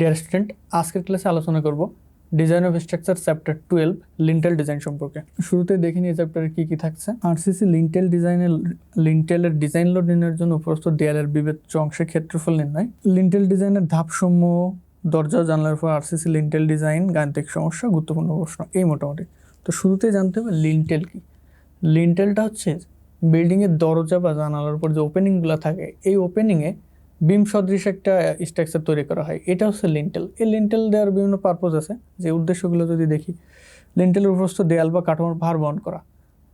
Dear student আজকের ক্লাসে আলোচনা করব design of structure chapter twelve lintel design সম্পর্কে। শুরুতে দেখে নিয়ে চ্যাপ্টারে কী কী থাকছে। আরসিসি লিন্টেল ডিজাইনের লিন্টেলের ডিজাইন লোড নির্ণয়ের জন্য উপরস্থ দেয়ালের বিবেচ্য অংশের ক্ষেত্রফল নির্ণয়। লিন্টেল ডিজাইনের ধাপসমূহ, দরজা জানলার উপর আরসিসি লিন্টেল ডিজাইন গাণিতিক সমস্যা, গুরুত্বপূর্ণ প্রশ্ন, এই মোটামুটি। তো শুরুতে জানতে হবে লিন্টেল কি। লিন্টেলটা হচ্ছে বিল্ডিংয়ের দরজা বা জানালার উপর যে ওপেনিংগুলো থাকে, এই ওপেনিংয়ে বিম সদৃশ একটা স্ট্রাকচার তৈরি করা হয়। এটা হচ্ছে লিন্টেল এই লিন্টেল দেওয়ার বিভিন্ন পারপোজ আছে। যে উদ্দেশ্যগুলো যদি দেখি লিন্টেলের উপরস্থ দেয়াল বা কাঠামোর ভার বহন করা।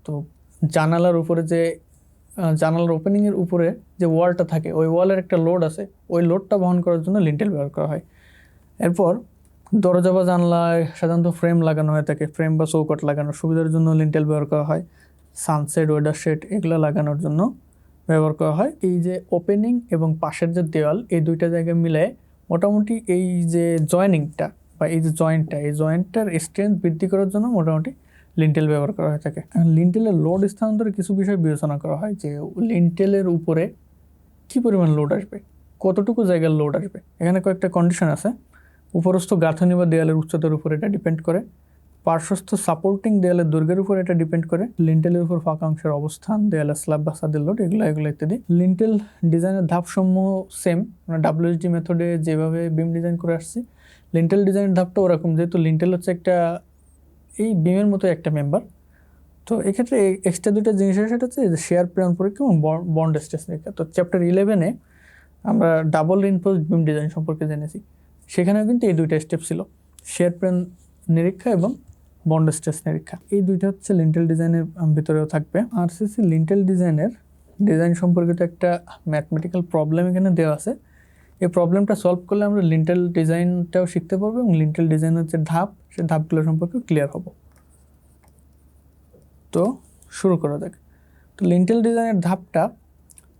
তো জানালার উপরে যে জানালার ওপেনিংয়ের উপরে যে ওয়ালটা থাকে, ওই ওয়ালের একটা লোড আছে। ওই লোডটা বহন করার জন্য লিন্টেল ব্যবহার করা হয়। এরপর দরজা বা জানলায় সাধারণত ফ্রেম লাগানো হয়ে থাকে। ফ্রেম বা চৌকট লাগানোর সুবিধার জন্য লিন্টেল ব্যবহার করা হয়। সানসেট ওয়েডার শেড এগুলো লাগানোর জন্য। ব্যবহার করা হয়। এই যে ওপেনিং এবং পাশের যে দেওয়াল, এই দুইটা জায়গায় মিলে মোটামুটি এই যে জয়েনিংটা বা এই যে জয়েন্টটা এই জয়েন্টটার স্ট্রেংথ বৃদ্ধি করার জন্য মোটামুটি লিন্টেল ব্যবহার করা হয়ে থাকে। লিন্টেলের লোড স্থানান্তরে কিছু বিষয় বিবেচনা করা হয় যে লিন্টেলের উপরে কী পরিমাণ লোড আসবে? কতটুকু জায়গার লোড আসবে? এখানে কয়েকটা কন্ডিশন আছে। উপরস্থ গাঁথনি বা দেয়ালের উচ্চতার উপর এটা ডিপেন্ড করে। পার্শ্বস্থ সাপোর্টিং দেয়ালের দুর্গের উপর এটা ডিপেন্ড করে। লিন্টেলের উপর ফাঁকা অংশের অবস্থান দেয়ালের স্ল্যাব বা সাদের লোড এগুলো এগুলো ইত্যাদি। লিন্টেল ডিজাইনের ধাপসমূহ সেম আমরা ডাব্লিউএসডি মেথডে যেভাবে বিম ডিজাইন করে আসছি লিন্টেল ডিজাইনের ধাপটা ওরকম, যেহেতু লিন্টেল হচ্ছে একটা, এই বিমের মতো একটা মেম্বার তো এক্ষেত্রে এক্সট্রা দুটো জিনিস সেটা হচ্ছে শেয়ার প্রেরণ পরীক্ষা এবং বন্ড স্টেস তো চ্যাপ্টার ইলেভেনে আমরা ডাবল রিনফোর্স বিম ডিজাইন সম্পর্কে জেনেছি। সেখানেও কিন্তু এই দুইটা স্টেপ ছিল শেয়ার প্রেরণ নিরীক্ষা এবং বন্ড স্ট্রেস নিরীক্ষা এই দুইটা হচ্ছে লিন্টেল ডিজাইনের ভিতরেও থাকবে। আর আরসিসি লিন্টেল ডিজাইনের ডিজাইন সম্পর্কিত একটা ম্যাথমেটিক্যাল প্রবলেম এখানে দেওয়া আছে। এই প্রবলেমটা সলভ করলে আমরা লিন্টেল ডিজাইনটাও শিখতে পারব এবং লিন্টেল ডিজাইনের যে ধাপ সেই ধাপগুলো সম্পর্কে ক্লিয়ার হব। তো শুরু করা যাক। তো লিন্টেল ডিজাইনের ধাপটা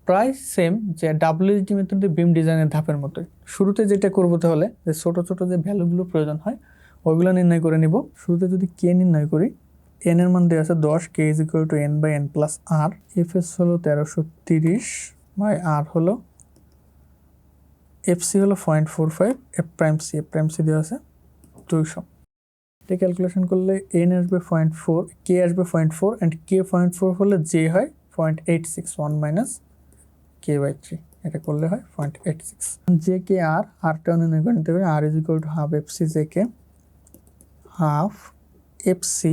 প্রায় সেম যে ডাব্লিউএসডি মেথডে বিম ডিজাইনের ধাপের মতোই। শুরুতে যেটা করব তাহলে যে ছোটো ছোটো যে ভ্যালুগুলো প্রয়োজন হয় ওইগুলো নির্ণয় করে নিব। শুরুতে যদি কে নির্ণয় করি এন এর মান দেওয়া আছে দশ K is equal to N by N plus R F S হলো তেরোশো তিরিশ বাই আর হলো এফ সি হলো point four five F prime C F prime C দেওয়া আছে দুইশো। এটা ক্যালকুলেশন করলে এন আসবে পয়েন্ট ফোর কে আসবে point four and K point four হলে জে হয় point eight six one minus K by three এটা করলে হয় point eight six J K R আরটাও নির্ণয় করে নিতে পারি। R is equal to half F C J K half F C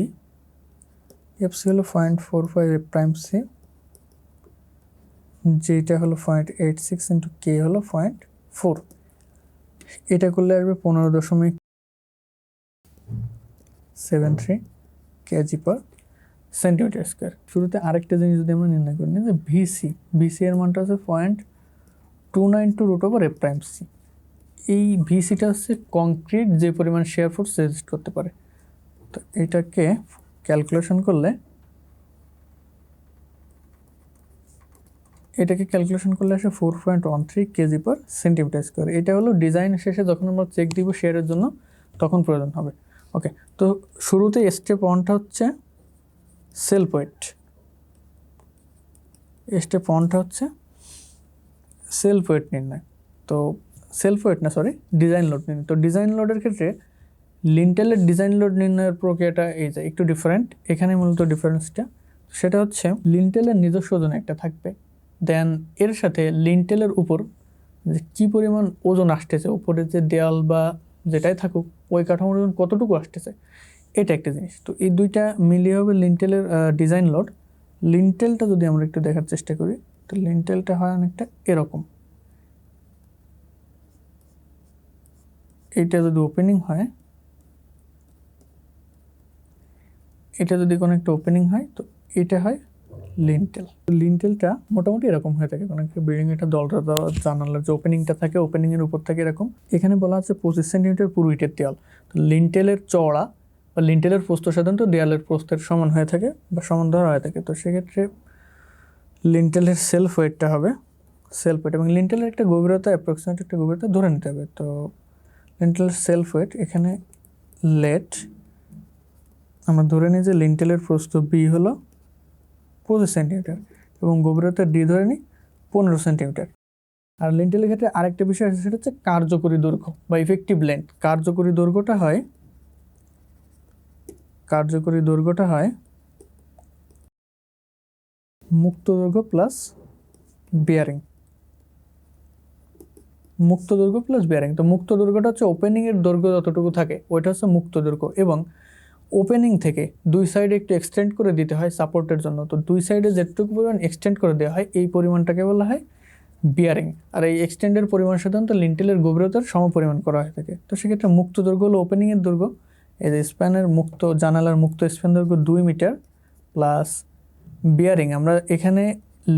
F C হলো point four five F prime C যেটা হলো point eight six into K হলো point four এটা করলে আসবে পনেরো দশমিক seven three KG per centimetre square শুরুতে আরেকটা জিনিস যদি আমরা নির্ণয় করি, যে ভিসি ভিসি এর মানটা হচ্ছে point two nine two root over F prime C এই ভিসিটা হচ্ছে কংক্রিট যে পরিমাণ শেয়ার ফোর্স রেজিস্ট করতে পারে। তো এটাকে ক্যালকুলেশন করলে, এটাকে ক্যালকুলেশন করলে আসে four point one three KG per centimetre square এটা হলো ডিজাইন শেষে যখন আমরা চেক দিব শেয়ারের জন্য, তখন প্রয়োজন হবে। ওকে তো শুরুতে স্টেপ ওয়ানটা হচ্ছে সেলফ ওয়েট স্টেপ ওয়ানটা হচ্ছে সেলফ ওয়েট নির্ণয়। তো সেলফ ওয়েট না সরি ডিজাইন লোড নির্ণয়। তো ডিজাইন লোডের ক্ষেত্রে লিন্টেলের ডিজাইন লোড নির্ণয়ের প্রক্রিয়াটা এই যে একটু ডিফারেন্ট এখানে মূলত ডিফারেন্সটা সেটা হচ্ছে লিন্টেলের নিজস্ব ওজন একটা থাকবে। দেন এর সাথে লিন্টেলের উপর যে কী পরিমাণ ওজন আসতেছে, উপরে যে দেয়াল বা যেটাই থাকুক, ওই কাঠামোর ওজন কতটুকু আসতেছে, এটা একটা জিনিস। তো এই দুইটা মিলিয়ে হবে লিন্টেলের ডিজাইন লোড লিন্টেলটা যদি আমরা একটু দেখার চেষ্টা করি, তো লিন্টেলটা হয় অনেকটা এরকম। এইটা যদি ওপেনিং হয়, এটা যদি কোনো একটা ওপেনিং হয়, তো এটা হয় লিন্টেল লিন্টেলটা মোটামুটি এরকম হয়ে থাকে, কোনো একটা বিল্ডিং একটা দলটা জানালার যে ওপেনিংটা থাকে ওপেনিংয়ের উপর থাকে এরকম। এখানে বলা আছে পঁচিশ সেন্টিমিটার পুরো ইটের দেয়াল। তো লিন্টেলের চওড়া বা লিন্টেলের প্রস্থ সাধারণত দেয়ালের প্রস্তের সমান হয়ে থাকে বা সমান ধরা হয়ে থাকে। তো সেক্ষেত্রে লিন্টেলের সেলফ ওয়েটটা হবে সেলফ ওয়েট এবং লিন্টেলের একটা গভীরতা অ্যাপ্রক্সিমেট একটা গভীরতা ধরে নিতে হবে। তো লিন্টেলের সেলফ ওয়েট এখানে লেট আমরা ধরে নিই যে লিন্টেলের প্রস্থ বি হলো পঁচিশ সেন্টিমিটার এবং গভীরতা ডি ধরে নিই পনেরো সেন্টিমিটার আর লিন্টেলের ক্ষেত্রে আরেকটা বিষয় আছে, সেটা হচ্ছে কার্যকরী দৈর্ঘ্য বা ইফেক্টিভ লেন্থ কার্যকরী দৈর্ঘ্যটা হয়, কার্যকরী দৈর্ঘ্যটা হয় মুক্ত দৈর্ঘ্য প্লাস বিয়ারিং মুক্ত দৈর্ঘ্য প্লাস বিয়ারিং তো মুক্ত দৈর্ঘ্যটা হচ্ছে ওপেনিং এর দৈর্ঘ্য যতটুকু থাকে, ওইটা হচ্ছে মুক্ত দৈর্ঘ্য এবং ওপেনিং থেকে দুই সাইডে একটু এক্সটেন্ড করে দিতে হয় সাপোর্টের জন্য। তো দুই সাইডে যেটুকু পরিমাণ এক্সটেন্ড করে দেওয়া হয়, এই পরিমাণটাকে বলা হয় বিয়ারিং আর এই এক্সটেন্ডের পরিমাণ সাধারণত লিন্টেলের গভীরতার সমপরিমাণ করা হয়ে থাকে। তো সেক্ষেত্রে মুক্ত দৈর্ঘ্য হলো ওপেনিংয়ের দৈর্ঘ্য। এই যে স্প্যানের মুক্ত, জানালার মুক্ত স্প্যান দৈর্ঘ্য দুই মিটার প্লাস বিয়ারিং আমরা এখানে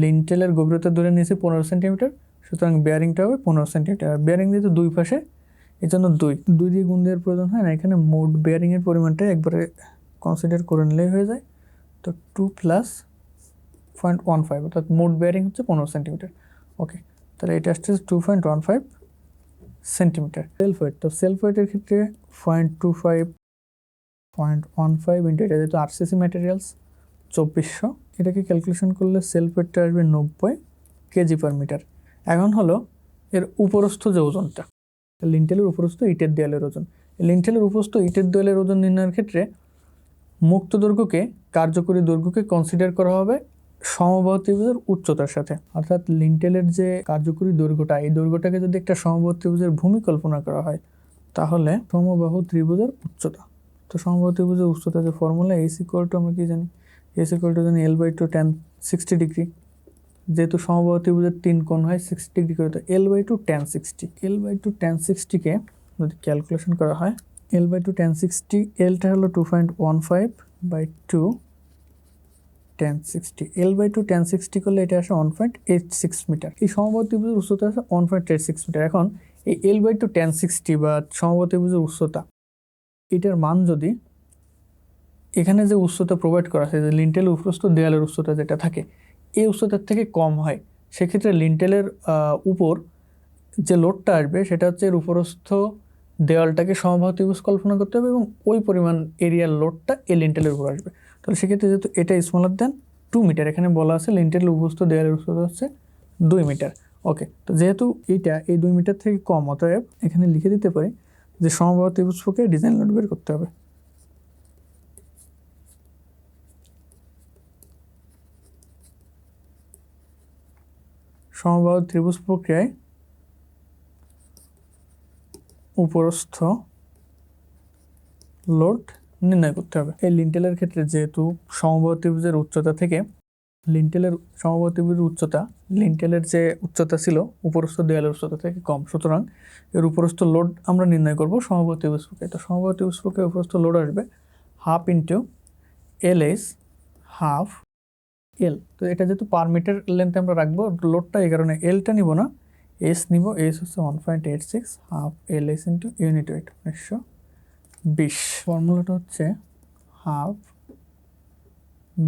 লিন্টেলের গভীরতা ধরে নিয়েছি পনেরো সেন্টিমিটার সুতরাং বেয়ারিংটা হবে পনেরো সেন্টিমিটার বেয়ারিং যেহেতু দুই পাশে এই জন্য দুই। দুই দিয়ে গুণ দেওয়ার প্রয়োজন হয় না, এখানে মোট বেয়ারিংয়ের পরিমাণটা একবারে কনসিডার করে নিলেই হয়ে যায়। তো two plus point one five অর্থাৎ মোট বেয়ারিং হচ্ছে পনেরো সেন্টিমিটার ওকে তাহলে এটা আসছে two point one five centimetre self weight তো সেলফ ওয়েটের ক্ষেত্রে point two five point one five into এটা যেহেতু আরসিসি ম্যাটেরিয়ালস চব্বিশশো, এটাকে ক্যালকুলেশন করলে সেলফ ওয়েটটা আসবে নব্বই কেজি পার মিটার এখন হলো এর উপরস্থ যে ওজনটা, লিন্টেলের উপরস্থ ইটের দেয়ালের ওজন। লিন্টেলের উপরস্থ ইটের দেয়ালের ওজন নির্ণয়ের ক্ষেত্রে মুক্ত দৈর্ঘ্যকে, কার্যকরী দৈর্ঘ্যকে কনসিডার করা হবে সমবাহু উচ্চতার সাথে। অর্থাৎ লিন্টেলের যে কার্যকরী দৈর্ঘ্যটা, এই দৈর্ঘ্যটাকে যদি একটা সমবাহু ভূমি কল্পনা করা হয়, তাহলে সমবাহু ত্রিভুজের উচ্চতা। তো সমবাহু উচ্চতা যে ফর্মুলা এস ইকুয়াল টু আমরা কি জানি? এস ইকুয়াল টু জানি L by two tan sixty degree যেহেতু সমবাহু ত্রিভুজের তিন কোণ হয় সিক্সটি ডিগ্রি করে, তো L by two tan sixty L by two tan সিক্সটিকে যদি ক্যালকুলেশন করা হয় L by two tan sixty এলটা হলো two point one five by two tan sixty L by two tan sixty করলে এটা আসে one point eight six metre এই সমবাহু ত্রিভুজের উচ্চতা আছে one point eight six metre এখন এই L by two tan sixty বা সমবাহু ত্রিভুজের উচ্চতা, এটার মান যদি এখানে যে উচ্চতা প্রোভাইড করা আছে, যে লিন্টেল উপরস্থ দেয়ালের উচ্চতা যেটা থাকে এই উচ্চতার থেকে কম হয়। সেক্ষেত্রে লিন্টেলের উপর যে লোডটা আসবে, সেটা হচ্ছে এর উপরস্থ দেওয়ালটাকে সমবাহু ত্রিভুজ কল্পনা করতে হবে এবং ওই পরিমাণ এরিয়ার লোডটা এই লিন্টেলের উপর আসবে। তাহলে সেক্ষেত্রে যেহেতু এটা স্মলার দেন টু মিটার এখানে বলা আছে লিন্টেলের উপস্থ দেওয়ালের উচ্চতা হচ্ছে দুই মিটার ওকে তো যেহেতু এইটা এই দুই মিটার থেকে কম, অতএব এখানে লিখে দিতে পারি যে সমবাহু ত্রিভুজকে ডিজাইন লোড বের করতে হবে। সমবাহু ত্রিভুজ প্রক্রিয়ায় উপরস্থ লোড নির্ণয় করতে হবে। এই লিন্টেলের ক্ষেত্রে যেহেতু সমবাহু ত্রিভুজের উচ্চতা থেকে লিন্টেলের সমবাহু ত্রিভুজের উচ্চতা, লিন্টেলের যে উচ্চতা ছিল, উপরস্থ দেয়ালের উচ্চতা থেকে কম। সুতরাং এর উপরস্থ লোড আমরা নির্ণয় করব সমবাহু ত্রিভুজ প্রক্রিয়ায়। তো সমবাহু ত্রিভুজ প্রক্রিয়ায় উপরস্থ লোড আসবে half into L S half L তো এটা যেহেতু পার মিটার লেন্থে আমরা রাখব লোডটা এই কারণে এলটা নিব না। এস নিব এস হচ্ছে one point eight six half L S into unit weight উনিশশো বিশ। ফর্মুলাটা হচ্ছে হাফ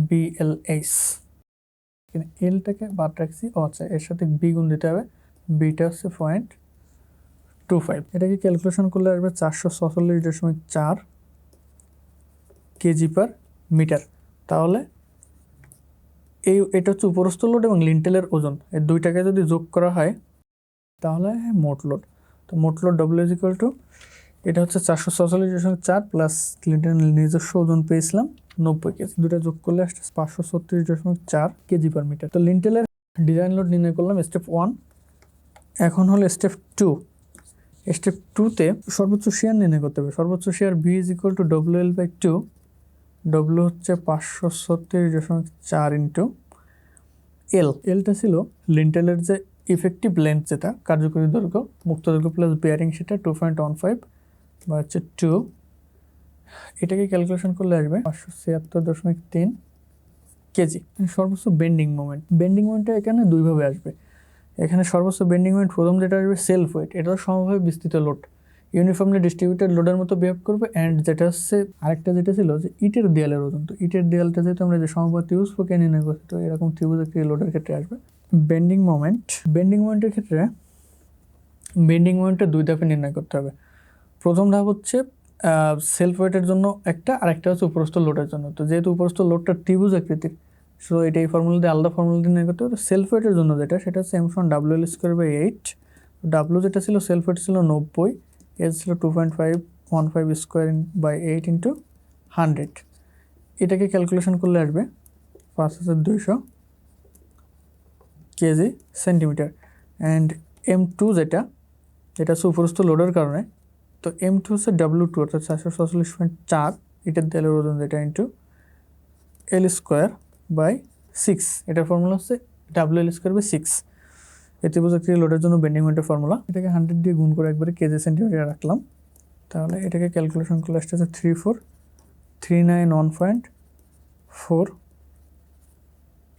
বিএলএস এলটাকে বাদ রাখছি, ও আচ্ছা এর সাথে বি গুণ দিতে হবে বিটা হচ্ছে পয়েন্ট টু ফাইভ এটাকে ক্যালকুলেশন করলে আসবে চারশো ছচল্লিশ দশমিক চার কেজি পার মিটার তাহলে এই, এটা হচ্ছে উপরস্থ লোড এবং লিন্টেলের ওজন। এই দুইটাকে যদি যোগ করা হয়, তাহলে মোট লোড তো মোট load W is equal to এটা হচ্ছে চারশো ছচল্লিশ দশমিক চার প্লাস লিন্টেলের নিজস্ব ওজন পেয়েছিলাম নব্বই কেজি। দুটা যোগ করলে আসছে পাঁচশো ছত্রিশ দশমিক চার কেজি পার মিটার তো লিন্টেলের ডিজাইন লোড নির্ণয় করলাম স্টেপ ওয়ান এখন হলো স্টেপ টু স্টেপ টুতে সর্বোচ্চ শেয়ার নির্ণয় করতে হবে। সর্বোচ্চ shear V is equal to W L by two W হচ্ছে পাঁচশো ছত্রিশ দশমিক চার ইন্টু এল এলটা ছিল লিন্টেলের যে ইফেক্টিভ লেন্থ যেটা, কার্যকরী দৈর্ঘ্য, মুক্ত দৈর্ঘ্য প্লাস বিয়ারিং সেটা টু পয়েন্ট ওয়ান ফাইভ বা হচ্ছে টু এটাকে ক্যালকুলেশন করলে আসবে পাঁচশো ছিয়াত্তর দশমিক তিন কেজি। সর্বোচ্চ বেন্ডিং মোমেন্ট বেন্ডিং মোমেন্টটা এখানে দুইভাবে আসবে। এখানে সর্বোচ্চ বেন্ডিং মোমেন্ট প্রথম যেটা আসবে সেলফ ওয়েট এটা সমভাবে বিস্তৃত লোড ইউনিফর্মলি ডিস্ট্রিবিউটেড লোডের মতো বিহেভ করবে অ্যান্ড যেটা হচ্ছে আরেকটা যেটা ছিল যে ইটের দেয়ালের ওজন। তো ইটের দেয়ালটা যেহেতু আমরা যে সমবাদ ত্রিভুজ প্রক্রিয়া নির্ণয় করছি তো এরকম ত্রিভুজ একটি লোডের ক্ষেত্রে আসবে। বেন্ডিং মোমেন্ট বেন্ডিং মোমেন্টের ক্ষেত্রে বেন্ডিং মোমেন্টটা দুই ধাপে নির্ণয় করতে হবে। প্রথম ধাপ হচ্ছে সেলফ ওয়েটের জন্য একটা, আরেকটা হচ্ছে উপরস্থ লোডের জন্য। তো যেহেতু উপরস্থ লোডটা ত্রিভুজ আকৃতির সো এটা এই ফর্মুলা দিয়ে আলাদা ফর্মুলা নিয়ে করতে হবে। সেলফ ওয়েটের জন্য যেটা, সেটা হচ্ছে এম সমান W L square by eight W যেটা ছিল সেলফ ওয়েট ছিল নব্বই। এল ছিল two point five one five square by eight into hundred এটাকে ক্যালকুলেশন করলে আসবে পাঁচ হাজার দুইশো kg centimetre and M two যেটা হচ্ছে উপরস্থ লোডের কারণে, তো এম টু হচ্ছে ডাব্লিউ টু অর্থাৎ চারশো সাতচল্লিশ পয়েন্ট চার এটার দেয়ালের ওজন যেটা into L square by six এটার ফর্মুলা হচ্ছে W L square by six এতে বোঝাচ্ছি লোডের জন্য বেন্ডিং মোমেন্টের ফর্মুলা এটাকে হান্ড্রেড দিয়ে গুণ করে একবারে কেজি সেন্টিমিটার রাখলাম। তাহলে এটাকে ক্যালকুলেশন করলে আসতেছে three four three nine one point four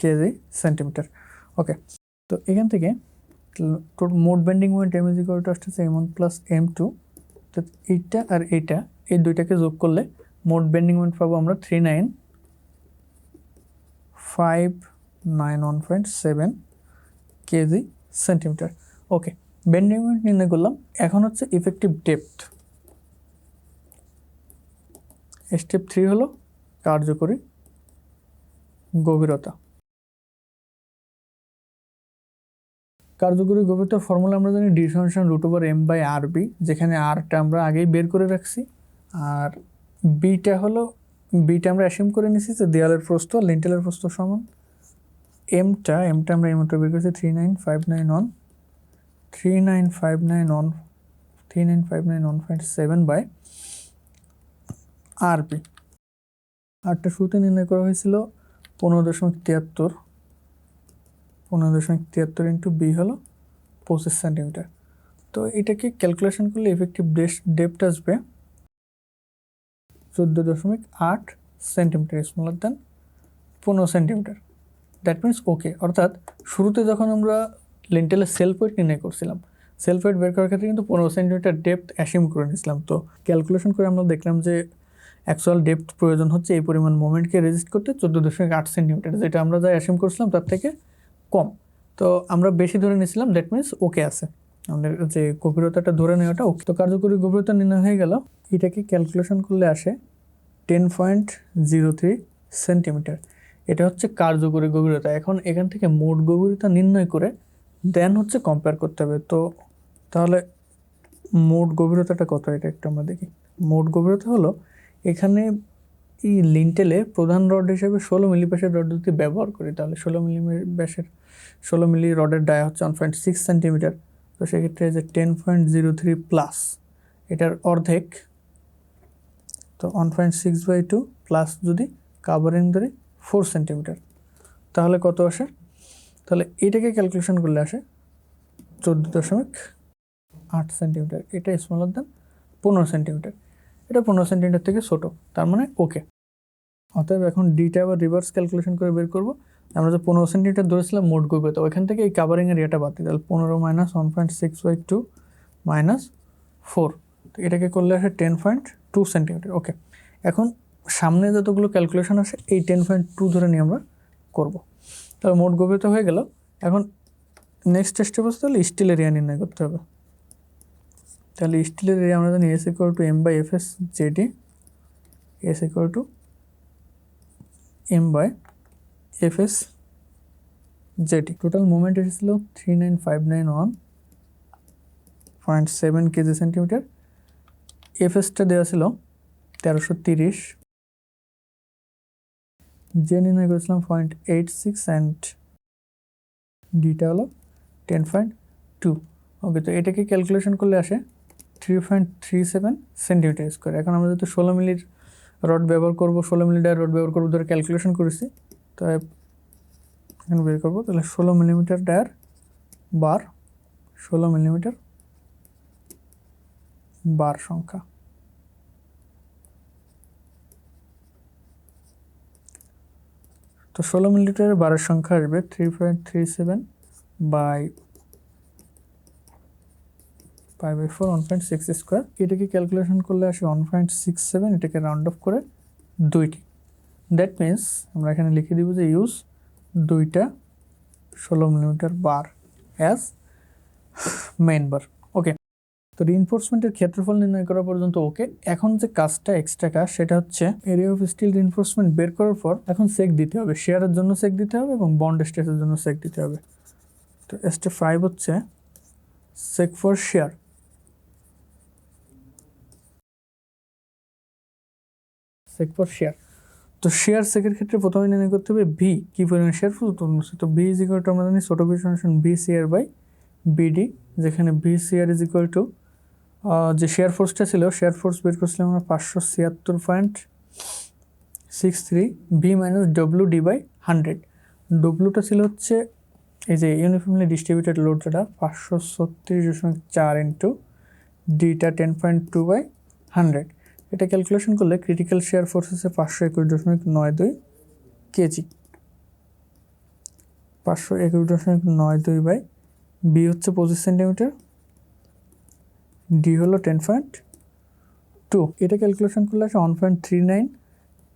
KG centimetre okay তো এখান থেকে মোট bending moment M is equal to আসতেছে M one plus M two তো এইটা আর এইটা, এই দুইটাকে যোগ করলে মোট বেন্ডিং মোমেন্ট পাবো আমরা three nine five nine one point seven KG centimetre. Okay, bending moment নির্ণয় করলাম এখন হচ্ছে ইফেক্টিভ ডেপথ স্টেপ থ্রি হলো কার্যকরী গভীরতা। কার্যকরী গভীরতার ফর্মুলা আমরা জানি ডি সমান root over M by R B যেখানে আরটা আমরা আগেই বের করে রাখছি। আর বিটা হলো বিটা আমরা অ্যাসিউম করে নিছি যে দেয়ালের প্রস্থ লিন্টেলের প্রস্থ সমান। এমটা এমটা আমরা এই মতো বের করেছি three nine five nine one three nine five nine one three nine five nine one point seven by RB আরটা শুরুতে নির্ণয় করা হয়েছিল পনেরো দশমিক তিয়াত্তর, পনেরো দশমিক তিয়াত্তর ইন্টু বি হলো পঁচিশ সেন্টিমিটার তো এটাকে ক্যালকুলেশন করলে ইফেক্টিভ ডেপথ আসবে চোদ্দ দশমিক আট সেন্টিমিটার স্মলার দেন পনেরো সেন্টিমিটার দ্যাট মিনস ওকে অর্থাৎ শুরুতে যখন আমরা লিন্টেলের সেলফ ওয়েট নির্ণয় করছিলাম সেলফ ওয়েট বের করার ক্ষেত্রে কিন্তু পনেরো সেন্টিমিটার ডেপথ অ্যাসিউম করে নিয়েছিলাম। তো ক্যালকুলেশন করে আমরা দেখলাম যে অ্যাকচুয়াল ডেপথ প্রয়োজন হচ্ছে এই পরিমাণ মোমেন্টকে রেজিস্ট করতে চোদ্দ দশমিক আট সেন্টিমিটার যেটা আমরা যা অ্যাসিউম করছিলাম তার থেকে কম। তো আমরা বেশি ধরে নিয়েছিলাম দ্যাট মিনস ওকে আছে। আমাদের যে গভীরতাটা ধরে নেওয়াটা ওকে তো কার্যকরী গভীরতা নির্ণয় হয়ে গেল। এটাকে ক্যালকুলেশন করলে আসে ten point zero three centimetre এটা হচ্ছে কার্যকরী গভীরতা। এখন এখান থেকে মোট গভীরতা নির্ণয় করে দেন হচ্ছে কম্পেয়ার করতে হবে। তো তাহলে মোট গভীরতাটা কত? এটা একটু আমরা দেখি। মোট গভীরতা হলো এখানে এই লিন্টেলে প্রধান রড হিসেবে ষোলো মিলি ব্যাসের রড যদি ব্যবহার করি, তাহলে ষোলো মিলি ব্যাসের ষোলো মিলি রডের ডায়া হচ্ছে ওয়ান পয়েন্ট সিক্স সেন্টিমিটার তো সেক্ষেত্রে যে ten point zero three plus এটার অর্ধেক, তো one point six by two plus যদি কাভারিং ধরি ফোর সেন্টিমিটার। তাহলে কত আসে? তাহলে এটাকে ক্যালকুলেশন করলে আসে চোদ্দ দশমিক আট সেন্টিমিটার। এটা স্মলার দেন পনেরো সেন্টিমিটার। এটা পনেরো সেন্টিমিটার থেকে ছোটো, তার মানে ওকে অতএব এখন ডিটা আবার রিভার্স ক্যালকুলেশন করে বের করব। আমরা যে পনেরো সেন্টিমিটার ধরেছিলাম, মোট গভীরতা, ওইখান থেকে এই কাভারিংয়ের ইয়েটা বাদ দিই। তাহলে পনেরো minus one point six by two minus four তো এটাকে করলে আসে ten point two centimetre. Okay এখন সামনে যতগুলো ক্যালকুলেশন আসে এই টেন পয়েন্ট টু ধরে নিয়ে আমরা করব। তাহলে মোট গভীরতা হয়ে গেল। এখন নেক্সট স্টেপ হচ্ছে তাহলে স্টিল এরিয়া নির্ণয় করতে হবে। তাহলে স্টিলের এরিয়া আমরা জানি S equal to M by F S JD S equal to M by F S JD total movement এসেছিল three nine five nine one point seven KG centimetre F এসটা দেওয়া ছিল তেরোশো তিরিশ। যে নির্ণয় করেছিলাম পয়েন্ট এইট সিক্স অ্যান্ড ডিটা হলো টেন পয়েন্ট টু ওকে তো এটাকে ক্যালকুলেশন করলে আসে three point three seven centimetre square এখন আমরা যেহেতু ষোলো মিলির রড ব্যবহার করব, ষোলো মিলি ডায়ার রড ব্যবহার করব, ধরে ক্যালকুলেশন করেছি, তো এখানে বের করব, তাহলে ষোলো মিলিমিটার ডায়ার বার, ষোলো মিলিমিটার বার সংখ্যা। তো ষোলো মিলিমিটারের বারের সংখ্যা আসবে three point three seven by five by four one point six square এটাকে ক্যালকুলেশন করলে আসে ওয়ান পয়েন্ট সিক্স সেভেন এটাকে রাউন্ড অফ করে দুইটি। দ্যাট মিন্স আমরা এখানে লিখে দিব যে ইউজ দুইটা ষোলো millimetre bar as main bar তো রিনফোর্সমেন্টের ক্ষেত্রফল নির্ণয় করা পর্যন্ত ওকে। এখন যে কাজটা এক্সট্রা কাজ, সেটা হচ্ছে এরিয়া অফ স্টিল রিনফোর্সমেন্ট বের করার পর এখন সেক দিতে হবে। শেয়ারের জন্য সেক দিতে হবে এবং বন্ড স্টেটের জন্য সেক দিতে হবে। তো স্টেপ ফাইভ হচ্ছে check for shear check for shear তো শেয়ার সেকের ক্ষেত্রে প্রথমে নির্ণয় করতে হবে ভি কি পরিমাণ শেয়ার ফুল তো ভি ইজ ইকুয়াল টু আমরা জানি ছোট B V shear by BD যেখানে V shear is equal to যে শেয়ার ফোর্সটা ছিল, শেয়ার ফোর্স বের করছিলাম আমরা পাঁচশো ছিয়াত্তর point six three V minus W D by hundred ডব্লিউটা ছিল হচ্ছে এই যে ইউনিফর্মলি ডিস্ট্রিবিউটেড লোড যেটা পাঁচশো ছত্রিশ দশমিক চার into ডিটা ten point two by hundred এটা ক্যালকুলেশন করলে ক্রিটিক্যাল শেয়ার ফোর্স হচ্ছে পাঁচশো একুশ দশমিক নয় দুই কেজি। পাঁচশো একুশ দশমিক নয় দুই বাই বি হচ্ছে পঁচিশ সেন্টিমিটার ডি হলো টেন পয়েন্ট টু এটা ক্যালকুলেশন করলে আসে one point three nine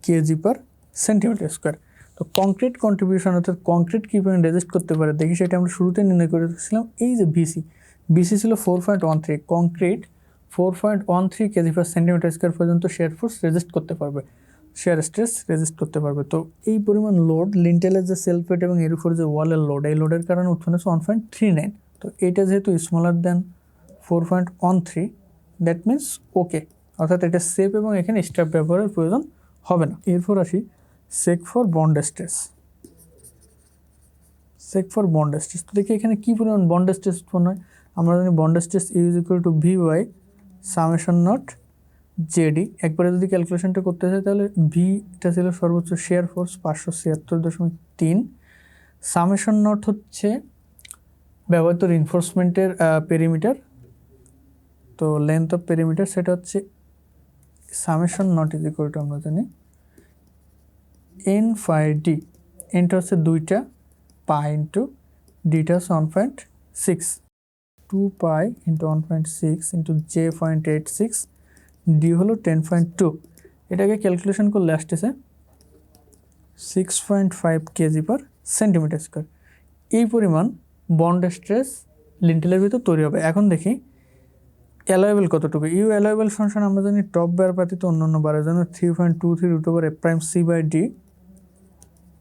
KG per centimetre square তো কংক্রিট কন্ট্রিবিউশন অর্থাৎ কংক্রিট কী পয়েন্ট রেজিস্ট করতে পারে, দেখি সেটা আমরা শুরুতে নির্ণয় করেছিলাম এই যে বিসি বিসি ছিল four point one three concrete four point one three KG per centimetre square পর্যন্ত শেয়ার ফোর্স রেজিস্ট করতে পারবে শেয়ার স্ট্রেস রেজিস্ট করতে পারবে। তো এই পরিমাণ লোড লিন্টেলের যে সেলফেট এবং এর উপর যে ওয়ালের লোড এই লোডের কারণে উৎপন্ন হচ্ছে ওয়ান পয়েন্ট থ্রি নাইন তো এইটা যেহেতু smaller than four point one three that means okay অর্থাৎ এটা সেফ এবং এখানে স্টাফ ব্যবহারের প্রয়োজন হবে না। এরপর আসি check for bond stress check for bond stress তো দেখি এখানে কী পরিমাণ বন্ড স্ট্রেস উৎপন্ন হয়? আমরা জানি bond stress u is equal to V by summation nought JD একবারে যদি ক্যালকুলেশনটা করতে চাই, তাহলে ভিটা ছিল সর্বোচ্চ শেয়ার ফোর্স পাঁচশো ছিয়াত্তর দশমিক তিন। সামেশন নট হচ্ছে ব্যবহৃত রিনফোর্সমেন্টের পেরিমিটার তো লেন্থ অফ পেরিমিটার সেটা হচ্ছে summation nought is equal to আমরা জানি এন ফাই ডি এনটা হচ্ছে দুইটা পাই ইন্টু ডিটা হচ্ছে one point six two pi into one point six into J point eight six D হলো টেন পয়েন্ট টু এটাকে ক্যালকুলেশন করলে আসতেছে six point five KG per centimetre square এই পরিমাণ বন্ড স্ট্রেস লিন্টেলের ভিতর তৈরি হবে। এখন দেখি অ্যালোয়েবল কতটুকু? ইউ অ্যালোয়েবল ফাংশন আমরা জানি টপ বার পাতিতে অন্য অন্য বারের জন্য three point two three root over F prime C by D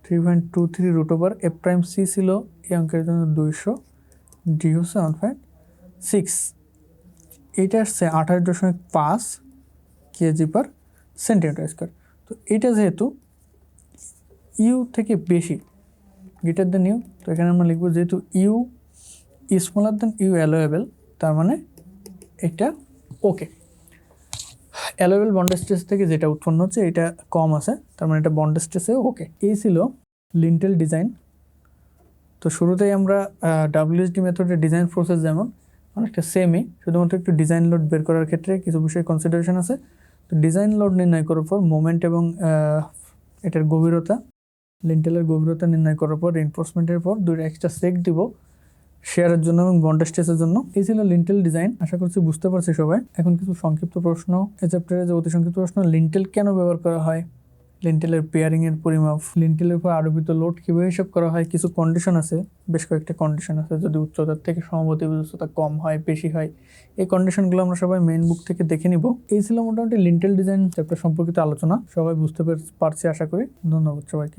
three point two three root over F prime C ছিল এই অঙ্কের জন্য দুইশো ডি হচ্ছে ওয়ান পয়েন্ট সিক্স এইটা আসছে আঠাশ দশমিক পাঁচ কেজি পার সেন্টিমিটার স্কোয়ার তো এটা যেহেতু ইউ থেকে বেশি গ্রেটার দেন ইউ তো এখানে আমরা লিখব যেহেতু u smaller than u allowable তার মানে এটা ওকে অ্যালোয়েবল বন্ড স্ট্রেস থেকে যেটা উৎপন্ন হচ্ছে, এটা কম আছে, তার মানে এটা বন্ড স্ট্রেসেও ওকে এই ছিল লিন্টেল ডিজাইন তো শুরুতেই আমরা ডাব্লিউএসডি মেথডের ডিজাইন প্রসেস যেমন, অনেকটা সেমই শুধুমাত্র একটু ডিজাইন লোড বের করার ক্ষেত্রে কিছু বিষয়ে কনসিডারেশন আছে। তো ডিজাইন লোড নির্ণয় করার পর মোমেন্ট এবং এটার গভীরতা লিন্টেলের গভীরতা নির্ণয় করার পর রিনফোর্সমেন্টের পর দুইটা এক্সট্রা সেক দিব। শেয়ারের জন্য এবং বন্ড স্টেসের জন্য। এই ছিল লিন্টেল ডিজাইন আশা করছি বুঝতে পারছি সবাই। এখন কিছু সংক্ষিপ্ত প্রশ্ন। এই চ্যাপ্টারে যে অতি সংক্ষিপ্ত প্রশ্ন লিন্টেল কেন ব্যবহার করা হয়? লিন্টেলের পেয়ারিং এর পরিমাপ। লিন্টেলের উপর আরোপিত লোড কীভাবে হিসাব করা হয়? কিছু কন্ডিশন আছে। বেশ কয়েকটা কন্ডিশন আছে। যদি উচ্চতার থেকে সমবতী উচ্চতা কম হয়, বেশি হয়, এই কন্ডিশনগুলো আমরা সবাই মেন বুক থেকে দেখে নিব। এই ছিল মোটামুটি লিন্টেল ডিজাইন চ্যাপ্টার সম্পর্কিত আলোচনা। সবাই বুঝতে পেরে- পারছি আশা করি। ধন্যবাদ সবাইকে।